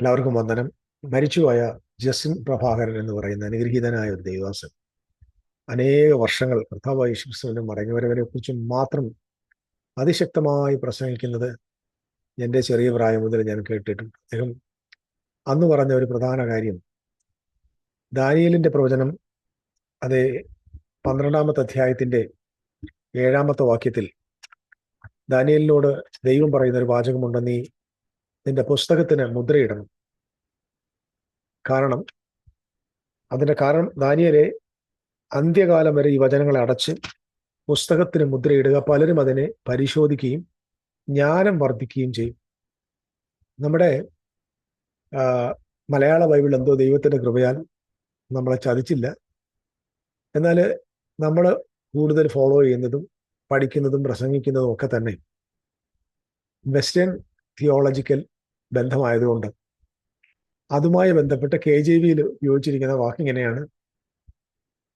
എല്ലാവർക്കും വന്ദനം. മരിച്ചുപോയ ജസിൻ പ്രഭാകരൻ എന്ന് പറയുന്ന അനുഗ്രഹീതനായ ഒരു ദൈവാസൻ അനേക വർഷങ്ങൾ കർത്താവായ യേശുക്രിസ്തുവിന്റെ മടങ്ങിവരവരെ കുറിച്ച് മാത്രം അതിശക്തമായി പ്രസംഗിക്കുന്നത് എന്റെ ചെറിയ പ്രായം മുതൽ ഞാൻ കേട്ടിട്ടുണ്ട്. അദ്ദേഹം അന്ന് പറഞ്ഞ ഒരു പ്രധാന കാര്യം ദാനിയലിന്റെ പ്രവചനം അത് പന്ത്രണ്ടാമത്തെ അധ്യായത്തിന്റെ ഏഴാമത്തെ വാക്യത്തിൽ ദാനിയലിനോട് ദൈവം പറയുന്ന ഒരു വാചകമുണ്ട് നീ നിന്റെ പുസ്തകത്തിന് മുദ്രയിടണം. കാരണം അതിന്റെ കാരണം ദാനിയലെ അന്ത്യകാലം വരെ ഈ വചനങ്ങളെ അടച്ച് പുസ്തകത്തിന് മുദ്രയിടുക പലരും അതിനെ പരിശോധിക്കുകയും ജ്ഞാനം വർദ്ധിക്കുകയും ചെയ്യും. നമ്മുടെ മലയാള ബൈബിൾ എന്തോ ദൈവത്തിന്റെ കൃപയാൽ നമ്മളെ ചതിച്ചില്ല. എന്നാൽ നമ്മൾ കൂടുതൽ ഫോളോ ചെയ്യുന്നതും പഠിക്കുന്നതും പ്രസംഗിക്കുന്നതും ഒക്കെ തന്നെ. വെസ്റ്റേൺ തിയോളജിക്കൽ ബന്ധമായതുകൊണ്ട്. അതുമായി ബന്ധപ്പെട്ട് കെ ജെ വിയിൽ ഉപയോഗിച്ചിരിക്കുന്ന വാക്ക് ഇങ്ങനെയാണ്.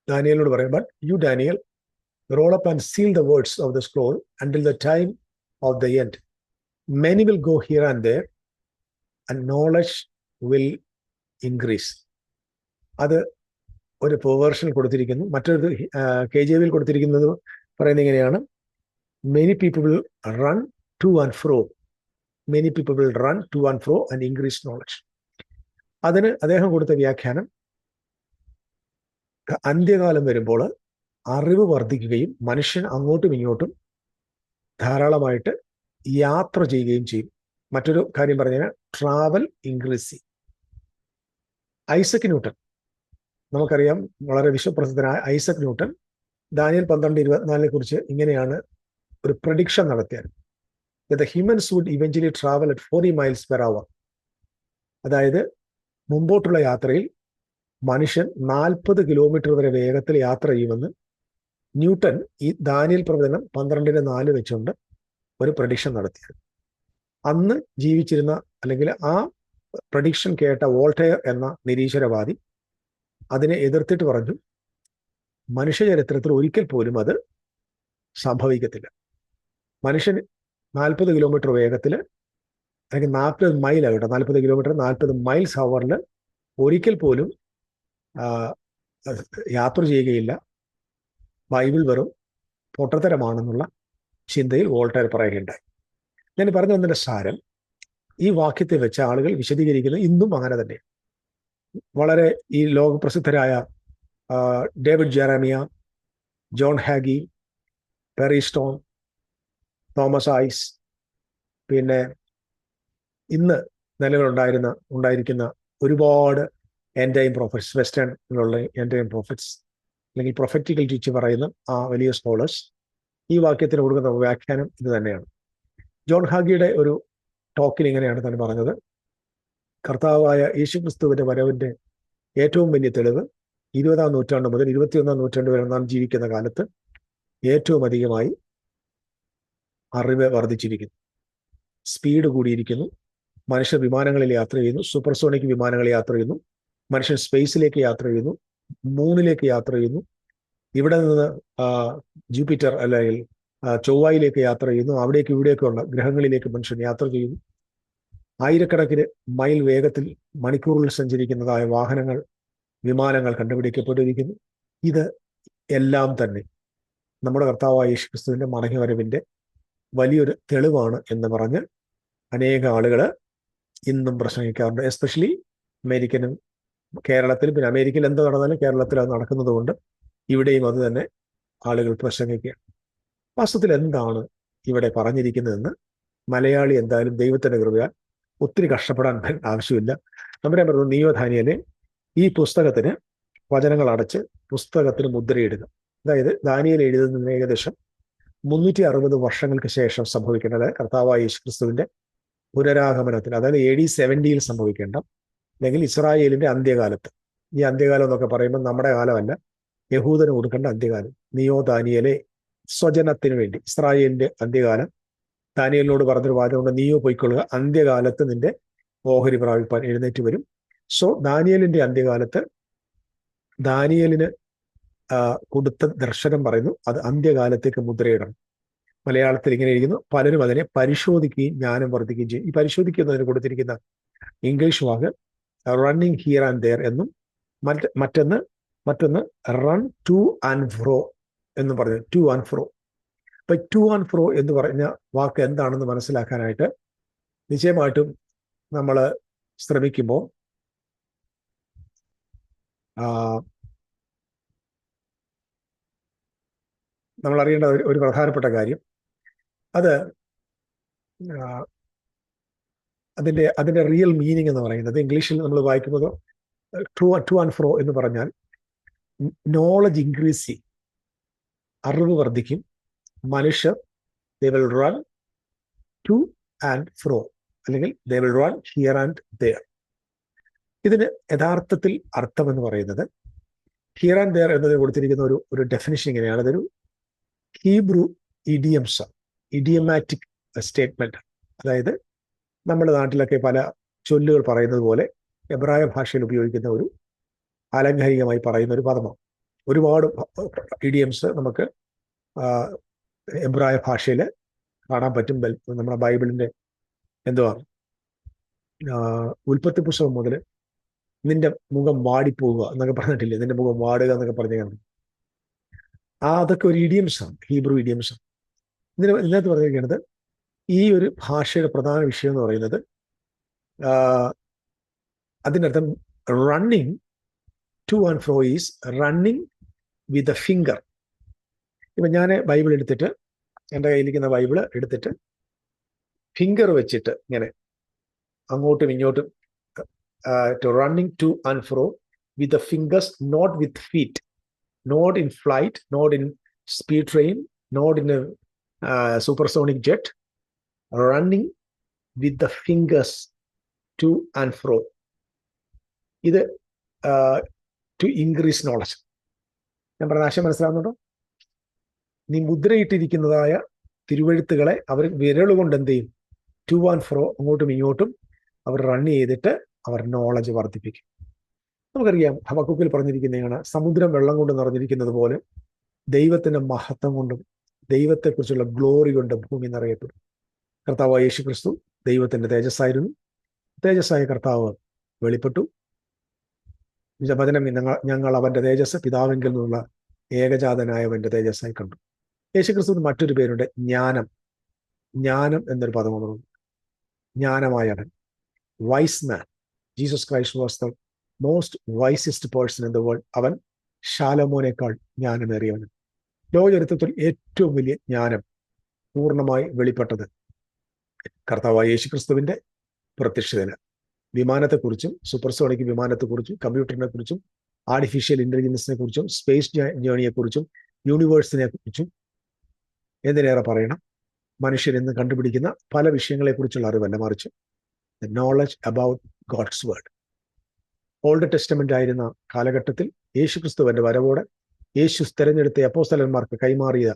ഡാനിയലിനോട് പറയും but you Daniel roll up and seal the words of the scroll until the time of the end many will go here and there and knowledge will increase അത് ഒരു പേർഷൻ കൊടുത്തിരിക്കുന്നു. മറ്റൊരു കെ ജെ വിയിൽ കൊടുത്തിരിക്കുന്നത് പറയുന്നത് ഇങ്ങനെയാണ്. Many people run to and fro many people will run to and fro and increase knowledge അതിന് അദ്ദേഹം കൊടുത്ത വ്യാഖ്യാനം അന്ത്യകാലം വരുമ്പോൾ അറിവ് വർദ്ധിക്കുകയും മനുഷ്യൻ അങ്ങോട്ടും ഇങ്ങോട്ടും ധാരാളമായിട്ട് യാത്ര ചെയ്യുകയും ചെയ്യും. മറ്റൊരു കാര്യം പറഞ്ഞാൽ ട്രാവൽ ഇൻക്രീസ് ചെയ്യും ഐസക് ന്യൂട്ടൺ. നമുക്കറിയാം വളരെ വിശ്വപ്രസിദ്ധനായ ഐസക് ന്യൂട്ടൺ. ദാനിയൽ പന്ത്രണ്ട് ഇരുപത്തിനാലിനെ കുറിച്ച് ഇങ്ങനെയാണ് ഒരു പ്രഡിക്ഷൻ നടത്തിയത്. The humans would eventually travel at forty miles per hour അതായത് മുമ്പോട്ടുള്ള യാത്രയിൽ മനുഷ്യൻ നാൽപ്പത് കിലോമീറ്റർ വരെ വേഗത്തിൽ യാത്ര ചെയ്യുമെന്ന് ന്യൂട്ടൺ ഈ ദാനിയൽ പ്രവചനം പന്ത്രണ്ടിന് നാല് വെച്ചുകൊണ്ട് ഒരു പ്രഡിക്ഷൻ നടത്തിയത്. അന്ന് ജീവിച്ചിരുന്ന അല്ലെങ്കിൽ ആ പ്രഡിക്ഷൻ കേട്ട വോൾട്ടയർ എന്ന നിരീശ്വരവാദി അതിനെ എതിർത്തിട്ട് പറഞ്ഞു മനുഷ്യ ചരിത്രത്തിൽ ഒരിക്കൽ പോലും അത് സംഭവിക്കത്തില്ല. മനുഷ്യൻ നാൽപ്പത് കിലോമീറ്റർ വേഗത്തിൽ അല്ലെങ്കിൽ നാൽപ്പത് മൈൽ ആകട്ടെ നാൽപ്പത് കിലോമീറ്റർ നാൽപ്പത് മൈൽസ് ഹവറിൽ ഒരിക്കൽ പോലും യാത്ര ചെയ്യുകയില്ല. ബൈബിൾ വെറും പൊട്ടത്തരമാണെന്നുള്ള ചിന്തയിൽ വോൾട്ടയർ പറയുകയുണ്ടായി. ഞാൻ പറഞ്ഞു വന്നതിന്റെ സാരം ഈ വാക്യത്തെ വെച്ച് ആളുകൾ വിശദീകരിക്കുന്നത് ഇന്നും അങ്ങനെ തന്നെ വളരെ ഈ ലോകപ്രസിദ്ധരായ David Jeremiah John Hagee Perry Stone Thomas Ice പിന്നെ ഇന്ന് നിലവിലുണ്ടായിരുന്ന ഉണ്ടായിരിക്കുന്ന ഒരുപാട് എന്റൈം പ്രോഫിറ്റ്സ് വെസ്റ്റേണിലുള്ള എന്റൈം പ്രോഫിറ്റ്സ് അല്ലെങ്കിൽ പ്രൊഫറ്റിക്കൽ ടീച്ച് പറയുന്ന ആ വലിയ സ്കോളേഴ്സ് ഈ വാക്യത്തിന് കൊടുക്കുന്ന വ്യാഖ്യാനം ഇത് തന്നെയാണ്. ജോൺ ഹാഗിയുടെ ഒരു ടോക്കിൽ ഇങ്ങനെയാണ് തന്നെ പറഞ്ഞത്. കർത്താവായ യേശുക്രിസ്തുവിന്റെ വരവിന്റെ ഏറ്റവും വലിയ തെളിവ് ഇരുപതാം നൂറ്റാണ്ട് മുതൽ ഇരുപത്തിയൊന്നാം നൂറ്റാണ്ട് വരെ നാം ജീവിക്കുന്ന കാലത്ത് ഏറ്റവും അധികമായി അറിവ് വർദ്ധിച്ചിരിക്കുന്നു. സ്പീഡ് കൂടിയിരിക്കുന്നു. മനുഷ്യർ വിമാനങ്ങളിൽ യാത്ര ചെയ്യുന്നു. സൂപ്പർസോണിക് വിമാനങ്ങളിൽ യാത്ര ചെയ്യുന്നു. മനുഷ്യൻ സ്പേസിലേക്ക് യാത്ര ചെയ്യുന്നു. മൂന്നിലേക്ക് യാത്ര ചെയ്യുന്നു. ഇവിടെ നിന്ന് ജൂപ്പിറ്റർ അല്ലെങ്കിൽ ചൊവ്വായിലേക്ക് യാത്ര ചെയ്യുന്നു. അവിടേക്ക് ഇവിടേക്കുള്ള ഗ്രഹങ്ങളിലേക്ക് മനുഷ്യൻ യാത്ര ചെയ്യുന്നു. ആയിരക്കണക്കിന് മൈൽ വേഗത്തിൽ മണിക്കൂറിൽ സഞ്ചരിക്കുന്നതായ വാഹനങ്ങൾ വിമാനങ്ങൾ കണ്ടുപിടിക്കപ്പെട്ടിരിക്കുന്നു. ഇത് എല്ലാം തന്നെ നമ്മുടെ കർത്താവായ യേശു ക്രിസ്തുവിന്റെ മടങ്ങി വരവിന്റെ വലിയൊരു തെളിവാണ് എന്ന് പറഞ്ഞ് അനേക ആളുകൾ ഇന്നും പ്രസംഗിക്കാറുണ്ട്. എസ്പെഷ്യലി അമേരിക്കനും കേരളത്തിലും പിന്നെ അമേരിക്കയിൽ എന്ത് നടന്നാലും കേരളത്തിൽ അത് നടക്കുന്നത് കൊണ്ട് ഇവിടെയും അത് തന്നെ ആളുകൾ പ്രസംഗിക്കുകയാണ്. വാസ്തവത്തിൽ എന്താണ് ഇവിടെ പറഞ്ഞിരിക്കുന്നതെന്ന് മലയാളി എന്തായാലും ദൈവത്തിന്റെ കൃപയാൽ ഒത്തിരി കഷ്ടപ്പെടാൻ ആവശ്യമില്ല. നമ്മുടെ പറഞ്ഞു നിയോധാനിയനെ ഈ പുസ്തകത്തിന് വചനങ്ങൾ അടച്ച് പുസ്തകത്തിന് മുദ്രയിടുക. അതായത് ദാനിയൽ എഴുതുന്നതിന് ഏകദേശം മുന്നൂറ്റി അറുപത് വർഷങ്ങൾക്ക് ശേഷം സംഭവിക്കേണ്ടത് കർത്താവായ യേശു ക്രിസ്തുവിന്റെ പുനരാഗമനത്തിൽ അതായത് എ ഡി സെവന്റിയിൽ സംഭവിക്കേണ്ട അല്ലെങ്കിൽ ഇസ്രായേലിന്റെ അന്ത്യകാലത്ത്. ഈ അന്ത്യകാലം എന്നൊക്കെ പറയുമ്പോൾ നമ്മുടെ കാലമല്ല യഹൂദന് കൊടുക്കേണ്ട അന്ത്യകാലം. നിയോ ദാനിയലെ സ്വജനത്തിന് വേണ്ടി ഇസ്രായേലിന്റെ അന്ത്യകാലം. ദാനിയലിനോട് പറഞ്ഞൊരു വാചകമുണ്ട് നീയോ പോയിക്കൊള്ളുക അന്ത്യകാലത്ത് നിന്റെ ഓഹരി പ്രാപിപ്പാൻ എഴുന്നേറ്റ് വരും. സോ ദാനിയലിന്റെ അന്ത്യകാലത്ത് ദാനിയലിന് കൊടുത്ത ദർശനം പറയുന്നു. അത് അന്ത്യകാലത്തേക്ക് മുദ്രയിടണം. മലയാളത്തിൽ ഇങ്ങനെ ഇരിക്കുന്നു. പലരും അതിനെ പരിശോധിക്കുകയും ജ്ഞാനം വർദ്ധിക്കുകയും ചെയ്യും. ഈ പരിശോധിക്കുന്നതിന് കൊടുത്തിരിക്കുന്ന ഇംഗ്ലീഷ് വാക്ക് റണ്ണിങ് ഹിയർ ആൻഡ് ദെയർ എന്നും മറ്റ് മറ്റൊന്ന് മറ്റൊന്ന് റൺ ടു ആൻഡ് ഫ്രോ എന്ന് പറഞ്ഞു ടു ആൻഡ് ഫ്രോ അപ്പൊ ടു ആൻഡ് ഫ്രോ എന്ന് പറഞ്ഞ വാക്ക് എന്താണെന്ന് മനസ്സിലാക്കാനായിട്ട് നിശ്ചയമായിട്ടും നമ്മൾ ശ്രമിക്കുമ്പോൾ നമ്മൾ അറിയേണ്ട ഒരു പ്രധാനപ്പെട്ട കാര്യം. അത് അതിന്റെ അതിന്റെ റിയൽ മീനിങ് എന്ന് പറയുന്നത് ഇംഗ്ലീഷിൽ നമ്മൾ വായിക്കുന്നത് ട്രൂ ടു ആൻഡ് ഫ്രോ എന്ന് പറഞ്ഞാൽ നോളജ് ഇൻക്രീസ് ചെയ്യും. അറിവ് വർദ്ധിക്കും. മനുഷ്യർ they will run to and fro അല്ലെങ്കിൽ they will run here and there ഇതിന് യഥാർത്ഥത്തിൽ അർത്ഥം എന്ന് പറയുന്നത് ഹിയർ ആൻഡ് ദെയർ എന്നതിന് കൊടുത്തിരിക്കുന്ന ഒരു ഒരു ഡെഫിനിഷൻ ഇങ്ങനെയാണ്. അതൊരു ഹീബ്രു ഇഡിയംസ് ഇഡിയമാറ്റിക് സ്റ്റേറ്റ്മെന്റ് അതായത് നമ്മുടെ നാട്ടിലൊക്കെ പല ചൊല്ലുകൾ പറയുന്നത് പോലെ എബ്രായ ഭാഷയിൽ ഉപയോഗിക്കുന്ന ഒരു ആലങ്കാരികമായി പറയുന്ന ഒരു പദമാണ്. ഒരുപാട് ഇഡിയംസ് നമുക്ക് എബ്രായ ഭാഷയിൽ കാണാൻ പറ്റും. നമ്മുടെ ബൈബിളിന്റെ എന്തുവാ? ഉൽപ്പത്തി പുസ്തകം മുതൽ നിന്റെ മുഖം വാടിപ്പോവുക എന്നൊക്കെ പറഞ്ഞിട്ടില്ലേ? നിന്റെ മുഖം വാടുക എന്നൊക്കെ പറഞ്ഞു ആ അതൊക്കെ ഒരു ഇഡിയംസ് ആണ് ഹീബ്രു ഇഡിയംസ് ആണ് ഇതിന് ഇതിനകത്ത് പറഞ്ഞിരിക്കുന്നത് ഈ ഒരു ഭാഷയുടെ പ്രധാന വിഷയം എന്ന് പറയുന്നത് അതിനർത്ഥം running to and fro is running with a finger ഇപ്പം ഞാൻ ബൈബിൾ എടുത്തിട്ട് എന്റെ കയ്യിലിരിക്കുന്ന ബൈബിൾ എടുത്തിട്ട് ഫിംഗർ വെച്ചിട്ട് ഇങ്ങനെ അങ്ങോട്ടും ഇങ്ങോട്ടും running to and fro with a fingers not with feet not flight, not in speed train, not in a uh, supersonic jet, running with the fingers to and fro. ഇത് to increase knowledge ഞാൻ പറഞ്ഞ ആശയം മനസ്സിലാവുന്നുണ്ടോ? നീ മുദ്രയിട്ടിരിക്കുന്നതായ തിരുവഴുത്തുകളെ അവർ വിരലുകൊണ്ട് എന്ത് ചെയ്യും? To and ഫ്രോ അങ്ങോട്ടും ഇങ്ങോട്ടും അവർ റൺ ചെയ്തിട്ട് അവർ നോളജ് വർദ്ധിപ്പിക്കും. നമുക്കറിയാം ഹബക്കുക്കിൽ പറഞ്ഞിരിക്കുന്നതാണ് സമുദ്രം വെള്ളം കൊണ്ട് നിറഞ്ഞിരിക്കുന്നത് പോലെ ദൈവത്തിന്റെ മഹത്വം കൊണ്ടും ദൈവത്തെക്കുറിച്ചുള്ള ഗ്ലോറി കൊണ്ട് ഭൂമി നിറയപ്പെടും. കർത്താവ് യേശു ക്രിസ്തു ദൈവത്തിന്റെ തേജസ്സായിരുന്നു. തേജസ്സായ കർത്താവ് വെളിപ്പെട്ടു. വചനം ഞങ്ങൾ ഞങ്ങൾ അവന്റെ തേജസ് പിതാവെങ്കിൽ നിന്നുള്ള ഏകജാതനായവന്റെ തേജസ്സായി കണ്ടു. യേശു ക്രിസ്തു മറ്റൊരു പേരുണ്ട് ജ്ഞാനം. ജ്ഞാനം എന്നൊരു പദം പറഞ്ഞു ജ്ഞാനമായവൻ. Wise man Jesus Christ was the most wisest person in the world അവൻ ശാലമോനേക്കാൾ ജ്ഞാനമേറിയവൻ ലോകചരിത്രത്തിൽ ഏറ്റവും വലിയ ജ്ഞാനം പൂർണമായി വെളിപ്പെട്ടത് കർത്താവായ യേശു ക്രിസ്തുവിന്റെ പ്രത്യക്ഷതന് വിമാനത്തെക്കുറിച്ചും സൂപ്പർസോണിക് വിമാനത്തെക്കുറിച്ചും കമ്പ്യൂട്ടറിനെ കുറിച്ചും ആർട്ടിഫിഷ്യൽ ഇന്റലിജൻസിനെ കുറിച്ചും സ്പേസ് ജേണിയെക്കുറിച്ചും യൂണിവേഴ്സിനെ കുറിച്ചും എന്തിനേറെ പറയണം? മനുഷ്യൻ ഇന്ന് കണ്ടുപിടിക്കുന്ന പല വിഷയങ്ങളെക്കുറിച്ചുള്ള അറിവല്ല മറിച്ച് the knowledge about God's word old testament ആയിരുന്ന കാലഘട്ടത്തിൽ യേശു ക്രിസ്തുവിന്റെ വരവോടെ യേശു തെരഞ്ഞെടുത്ത അപ്പോസ്തലന്മാർക്ക് കൈമാറിയ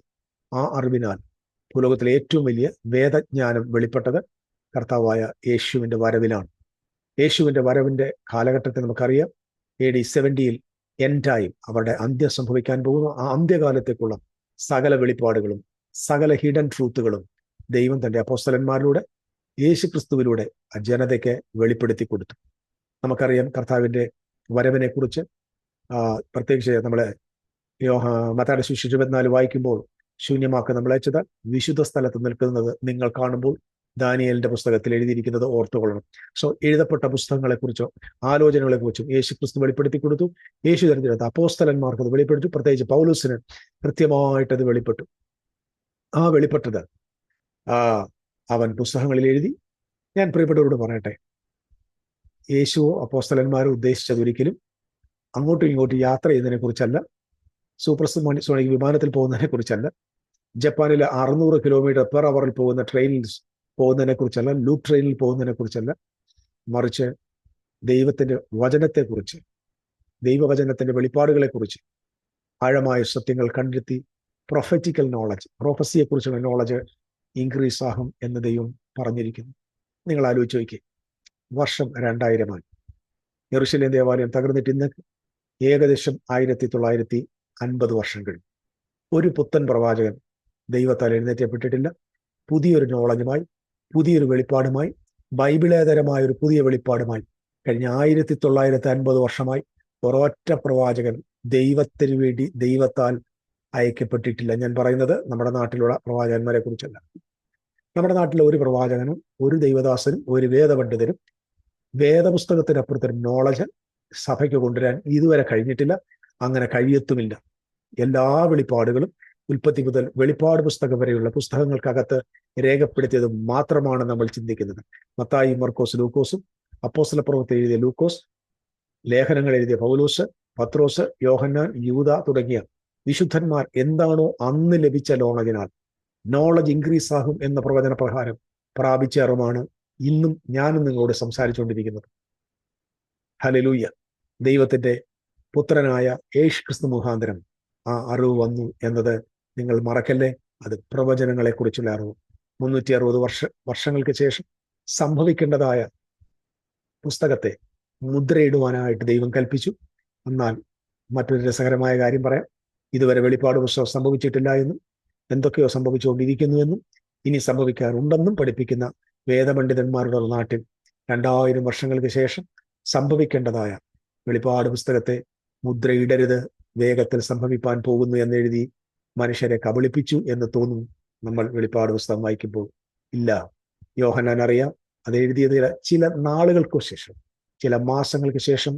ആ അറിവിനാൽ ഭൂലോകത്തിലെ ഏറ്റവും വലിയ വേദജ്ഞാനം വെളിപ്പെട്ടത് കർത്താവായ യേശുവിന്റെ വരവിലാണ്. യേശുവിന്റെ വരവിന്റെ കാലഘട്ടത്തിൽ നമുക്കറിയാം. എ ഡി സെവന്റിയിൽ എൻഡായും അവരുടെ അന്ത്യം സംഭവിക്കാൻ പോകുന്ന ആ അന്ത്യകാലത്തേക്കുള്ള സകല വെളിപ്പാടുകളും സകല ഹിഡൻ ട്രൂത്തുകളും ദൈവം തന്റെ അപ്പോസ്തലന്മാരിലൂടെ യേശു ക്രിസ്തുവിലൂടെ ആ ജനതയ്ക്ക് വെളിപ്പെടുത്തി കൊടുത്തു നമുക്കറിയാം കർത്താവിന്റെ വരവിനെ കുറിച്ച് പ്രത്യേകിച്ച് നമ്മളെ മത്താടെ ശിശു ഇരുപത്തിനാല് വായിക്കുമ്പോൾ ശൂന്യമാക്കി നമ്മളയച്ചത് വിശുദ്ധ സ്ഥലത്ത് നിൽക്കുന്നത് നിങ്ങൾ കാണുമ്പോൾ ദാനിയലിന്റെ പുസ്തകത്തിൽ എഴുതിയിരിക്കുന്നത് ഓർത്തുകൊള്ളണം. സോ എഴുതപ്പെട്ട പുസ്തകങ്ങളെക്കുറിച്ചോ ആലോചനകളെക്കുറിച്ചും യേശു ക്രിസ്തു വെളിപ്പെടുത്തി കൊടുത്തു. യേശു തിരഞ്ഞെടുത്ത അപ്പോസ്തലന്മാർക്ക് അത് വെളിപ്പെടുത്തി. പ്രത്യേകിച്ച് പൗലൂസിന് കൃത്യമായിട്ട് അത് വെളിപ്പെട്ടു. ആ വെളിപ്പെട്ടത് ആ അവൻ പുസ്തകങ്ങളിൽ എഴുതി. ഞാൻ പ്രിയപ്പെട്ടവരോട് പറയട്ടെ യേശുവോ അപ്പോസ്തലന്മാരോ ഉദ്ദേശിച്ചത് ഒരിക്കലും അങ്ങോട്ടും ഇങ്ങോട്ടും യാത്ര ചെയ്യുന്നതിനെ കുറിച്ചല്ല സൂപ്പർ സോണിക് വിമാനത്തിൽ പോകുന്നതിനെ കുറിച്ചല്ല ജപ്പാനിലെ അറുന്നൂറ് കിലോമീറ്റർ പെർ അവറിൽ പോകുന്ന ട്രെയിനിൽ പോകുന്നതിനെ കുറിച്ചല്ല ലൂപ്പ് ട്രെയിനിൽ പോകുന്നതിനെ കുറിച്ചല്ല. മറിച്ച് ദൈവത്തിന്റെ വചനത്തെക്കുറിച്ച് ദൈവവചനത്തിന്റെ വെളിപ്പാടുകളെ കുറിച്ച് ആഴമായ സത്യങ്ങൾ കണ്ടെത്തി പ്രൊഫറ്റിക്കൽ നോളജ് പ്രൊഫസിയെ കുറിച്ചുള്ള നോളജ് ഇൻക്രീസ് ആകും എന്ന് ദൈവം പറഞ്ഞിരിക്കുന്നു. നിങ്ങൾ ആലോചിച്ച് നോക്കി വർഷം രണ്ടായിരമായി യെറുശലേം ദേവാലയം തകർന്നിട്ട് ഇന്ന് ഏകദേശം ആയിരത്തി തൊള്ളായിരത്തി അൻപത് വർഷം കഴിഞ്ഞു. ഒരു പുത്തൻ പ്രവാചകൻ ദൈവത്താൽ എഴുന്നേറ്റപ്പെട്ടിട്ടില്ല. പുതിയൊരു നോളജുമായി പുതിയൊരു വെളിപ്പാടുമായി ബൈബിളേതരമായ ഒരു പുതിയ വെളിപ്പാടുമായി കഴിഞ്ഞ ആയിരത്തി തൊള്ളായിരത്തി അൻപത് വർഷമായി ഒരൊറ്റ പ്രവാചകൻ ദൈവത്തിന് വേണ്ടി ദൈവത്താൽ അയക്കപ്പെട്ടിട്ടില്ല. ഞാൻ പറയുന്നത് നമ്മുടെ നാട്ടിലുള്ള പ്രവാചകന്മാരെ കുറിച്ചല്ല നമ്മുടെ നാട്ടിലെ ഒരു പ്രവാചകനും ഒരു ദൈവദാസനും ഒരു വേദപണ്ഡിതനും വേദപുസ്തകത്തിനപ്പുറത്തൊരു നോളജ് സഭയ്ക്ക് കൊണ്ടുവരാൻ ഇതുവരെ കഴിഞ്ഞിട്ടില്ല. അങ്ങനെ കഴിയത്തുമില്ല. എല്ലാ വെളിപ്പാടുകളും ഉൽപ്പത്തി മുതൽ വെളിപ്പാട് പുസ്തകം വരെയുള്ള പുസ്തകങ്ങൾക്കകത്ത് രേഖപ്പെടുത്തിയത് മാത്രമാണ് നമ്മൾ ചിന്തിക്കുന്നത്. മത്തായി മർക്കോസ് ലൂക്കോസും പ്രവൃത്തി എഴുതിയ ലൂക്കോസ് ലേഖനങ്ങൾ എഴുതിയ പൗലോസ് പത്രോസ് യോഹന്നാൻ യൂത തുടങ്ങിയ വിശുദ്ധന്മാർ എന്താണോ അന്ന് ലഭിച്ച ലോണതിനാൽ നോളജ് ഇൻക്രീസ് ആകും എന്ന പ്രവചന പ്രകാരം പ്രാപിച്ച അറിവാണ് ഇന്നും ഞാനും നിങ്ങളോട് സംസാരിച്ചുകൊണ്ടിരിക്കുന്നത്. ഹലലൂയ്യ ദൈവത്തിന്റെ പുത്രനായ യേശു ക്രിസ്തു മുഖാന്തരം ആ അറിവ് വന്നു എന്നത് നിങ്ങൾ മറക്കല്ലേ? അത് പ്രവചനങ്ങളെ കുറിച്ചുള്ള അറിവ്. മുന്നൂറ്റി അറുപത് വർഷ വർഷങ്ങൾക്ക് ശേഷം സംഭവിക്കേണ്ടതായ പുസ്തകത്തെ മുദ്രയിടുവാനായിട്ട് ദൈവം കൽപ്പിച്ചു. എന്നാൽ മറ്റൊരു രസകരമായ കാര്യം പറയാം. ഇതുവരെ വെളിപ്പാട് പുസ്തകം സംഭവിച്ചിട്ടില്ല എന്നും എന്തൊക്കെയോ സംഭവിച്ചുകൊണ്ടിരിക്കുന്നുവെന്നും ഇനി സംഭവിക്കാറുണ്ടെന്നും പഠിപ്പിക്കുന്ന വേദപണ്ഡിതന്മാരുടെ നാട്ടിൽ രണ്ടായിരം വർഷങ്ങൾക്ക് ശേഷം സംഭവിക്കേണ്ടതായ വെളിപ്പാട് പുസ്തകത്തെ മുദ്രയിടരുത് വേഗത്തിൽ സംഭവിപ്പാൻ പോകുന്നു എന്നെഴുതി മനുഷ്യരെ കബളിപ്പിച്ചു എന്ന് തോന്നും നമ്മൾ വെളിപ്പാട് പുസ്തകം വായിക്കുമ്പോൾ. ഇല്ല യോഹനാൻ അറിയാം അത് എഴുതിയത് ചില നാളുകൾക്ക് ശേഷം ചില മാസങ്ങൾക്ക് ശേഷം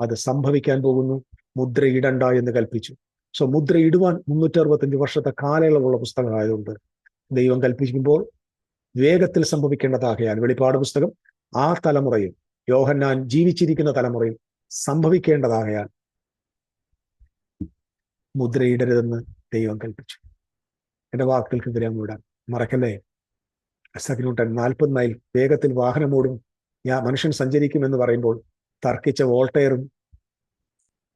അത് സംഭവിക്കാൻ പോകുന്നു മുദ്രയിടണ്ട എന്ന് കൽപ്പിച്ചു. സോ മുദ്രയിടുവാൻ മുന്നൂറ്റി അറുപത്തഞ്ച് വർഷത്തെ കാലയളവുള്ള പുസ്തകമായതുകൊണ്ട് ദൈവം കൽപ്പിക്കുമ്പോൾ വേഗത്തിൽ സംഭവിക്കേണ്ടതാകയാൽ വെളിപ്പാട് പുസ്തകം ആ തലമുറയിൽ യോഹന്നാൻ ജീവിച്ചിരിക്കുന്ന തലമുറയിൽ സംഭവിക്കേണ്ടതാകയാൽ മുദ്രയിടരുതെന്ന് ദൈവം കൽപ്പിച്ചു. എന്റെ വാക്കുകൾക്ക് വിരാമം വിടാൻ മറക്കല്ലേ? സഖിനൂട്ടൻ നാൽപ്പത് മൈൽ വേഗത്തിൽ വാഹനമോടും ഞാൻ മനുഷ്യൻ സഞ്ചരിക്കുമെന്ന് പറയുമ്പോൾ തർക്കിച്ച വോൾട്ടയറും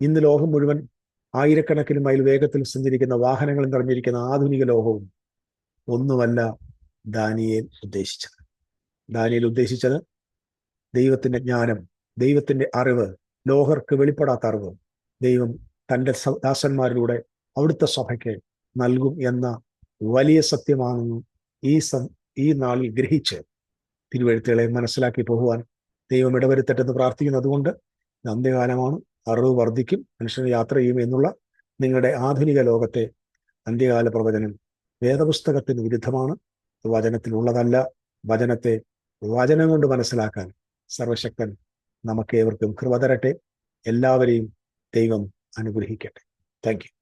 ഇന്ന് ലോകം മുഴുവൻ ആയിരക്കണക്കിന് മൈൽ വേഗത്തിൽ സഞ്ചരിക്കുന്ന വാഹനങ്ങൾ നിറഞ്ഞിരിക്കുന്ന ആധുനിക ലോകവും ഒന്നുമല്ല ദാനിയേൽ ഉദ്ദേശിച്ചത്. ദാനിയേൽ ഉദ്ദേശിച്ചത് ദൈവത്തിന്റെ ജ്ഞാനം ദൈവത്തിന്റെ അറിവ് ലോഹർക്ക് വെളിപ്പെടാത്ത അറിവ്. ദൈവം തന്റെ ദാസന്മാരിലൂടെ അവിടുത്തെ സഭയ്ക്ക് നൽകും എന്ന വലിയ സത്യമാണെന്ന് ഈ ഈ നാളിൽ ഗ്രഹിച്ച് തിരുവഴുത്തുകളെ മനസ്സിലാക്കി പോകുവാൻ ദൈവം ഇടവരുത്തട്ടെന്ന് പ്രാർത്ഥിക്കുന്നു അതുകൊണ്ട് അന്ത്യകാലമാണ്. അറിവ് വർദ്ധിക്കും മനുഷ്യന് യാത്ര ചെയ്യും എന്നുള്ള നിങ്ങളുടെ ആധുനിക ലോകത്തെ അന്ത്യകാല പ്രവചനം വേദപുസ്തകത്തിന് വിരുദ്ധമാണ്. വചനത്തിലുള്ളതല്ല. വചനത്തെ വചനം കൊണ്ട് മനസ്സിലാക്കാൻ സർവശക്തൻ നമുക്ക് ഏവർക്കും കൃപ തരട്ടെ. എല്ലാവരെയും ദൈവം അനുഗ്രഹിക്കട്ടെ. താങ്ക്